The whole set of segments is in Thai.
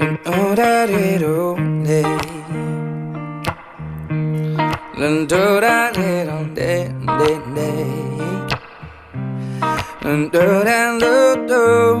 난 오라리로네 난 도라리로네 네네 난 도라리로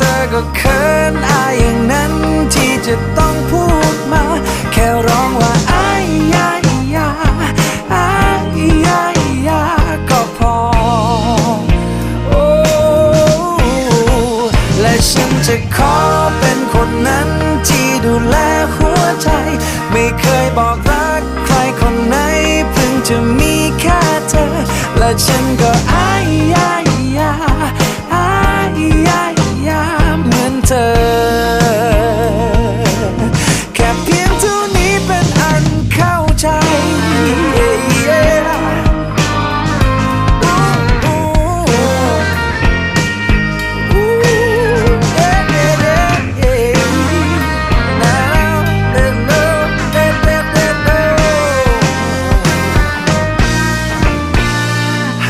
เธอก็เขินอายอย่างนั้นที่จะต้องพูดมา แค่ร้องว่าอายยายาอายยายาก็พอ โอ้และฉันจะขอเป็นคนนั้นที่ดูแลหัวใจ ไม่เคยบอกรักใครคนไหน เพิ่งจะมีแค่เธอ และฉันก็อายยายา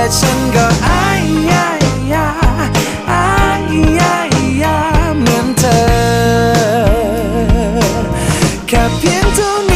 แต่ฉันก็อายยายาอายยายาเหมือนเธอแค่เพียงเท่า